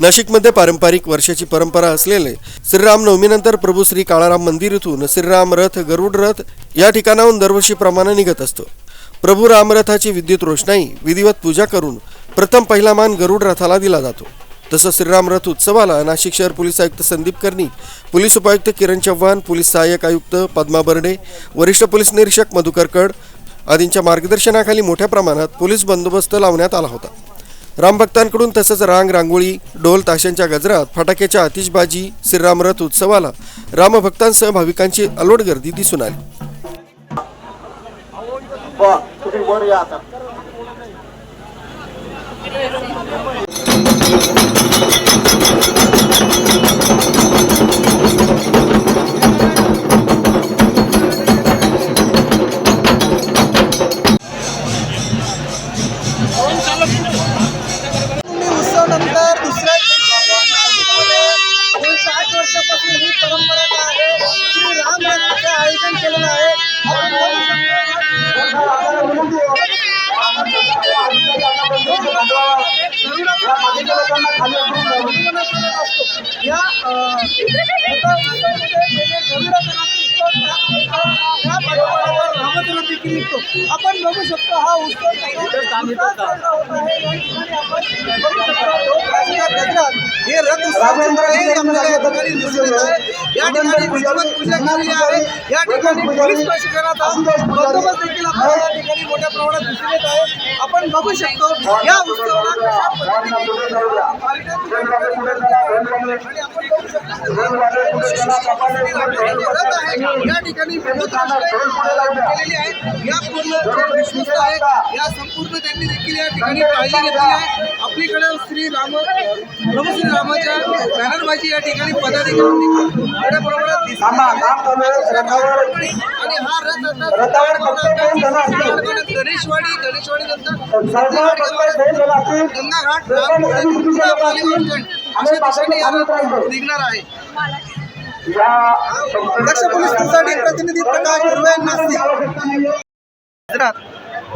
नाशिकमध्ये पारंपरिक वर्षाची परंपरा असलेले श्रीराम नवमीनंतर प्रभू श्री काळाराम मंदिर इथून श्रीराम रथ गरुड रथ या ठिकाणाहून दरवर्षीप्रमाणे निघत असतो. प्रभू रामरथाची विद्युत रोषणाई विधिवत पूजा करून प्रथम पहिला मान गरुड रथाला दिला जातो. तसं श्रीराम रथ उत्सवाला नाशिक शहर पोलीस आयुक्त संदीप कर्णी पोलीस उपायुक्त किरण चव्हाण पोलीस सहाय्यक आयुक्त पद्मा बर्डे वरिष्ठ पोलीस निरीक्षक मधुकर कड आदींच्या मार्गदर्शनाखाली मोठ्या प्रमाणात पोलीस बंदोबस्त लावण्यात आला होता. रामभक्तांकडून तसंच रांग रांगोळी ढोल ताशांच्या गजरात फटाक्याच्या आतिषबाजी श्रीरामरथ उत्सवाला रामभक्तांसह भाविकांची अलोट गर्दी दिसून आली. वा तुम्ही वर या आता? आणि या अं, एका देखील निघतो. आपण बघू शकतो हा उत्सव साजरा होत आहे. या ठिकाणी आपण हे रथ या ठिकाणी दिसून येत आहे या ठिकाणी विधिवत पूजा केलेली आहे या ठिकाणी पोलीस प्रशासनाचा बंदोबस्त देखील आपल्याला या ठिकाणी मोठ्या प्रमाणात दिसून येत आहे. आपण बघू शकतो या उत्सवाला या ठिकाणी केलेली आहे या पूर्ण जे विश्वस्त आहे या संपूर्ण त्यांनी देखील या ठिकाणी काळजी घेतली आहे आपलीकडे श्री राम प्रभू श्री रामाच्या बॅनरबाजी या ठिकाणी पदाधिकाऱ्यांनी मोठ्या प्रमाणात दिसली. आणि हा रथ गणेशवाडी गणेशवाडी नंतर गंगाघाट हा निघणार आहे. दक्ष पोलीस न्यूजसाठी प्रतिनिधी प्रकाश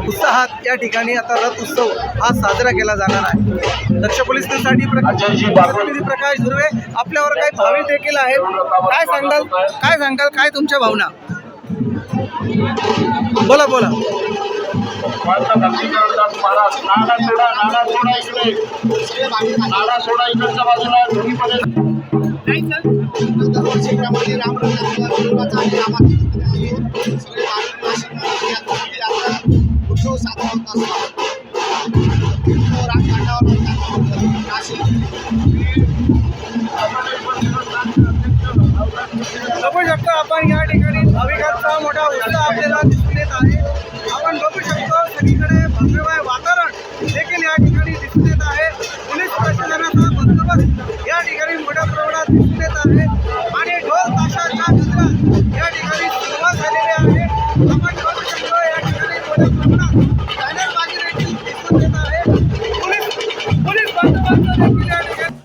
उत्साहात या ठिकाणी आता रथ उत्सव हा साजरा केला जाणार आहे. दक्ष पोलीस प्रतिनिधी प्रकाश धुर्वे आपल्यावर काही भाविक देखील आहेत. काय सांगाल? काय सांगाल? काय तुमच्या भावना? बोला बोला. नाडा सोडा इकडे. नाडा सोडा इकडच्या बाजूला उत्सव साजरा होत असतो आपण या ठिकाणी दिसून येत आहे. पोलीस प्रशासनाचा बंदोबस्त या ठिकाणी मोठ्या प्रमाणात दिसून येत आहे. आणि ढोल ताशाच्या गजरात या ठिकाणी सुरुवात झालेली आहे. आपण बघू शकतो या ठिकाणी मोठ्या प्रमाणात बॅनरबाजी देखील दिसून येत आहे. पोलीस पोलीस बंदोबस्त देखील या ठिकाणी.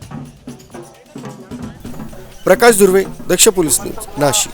Prakash Durve Daksh police news Nashik.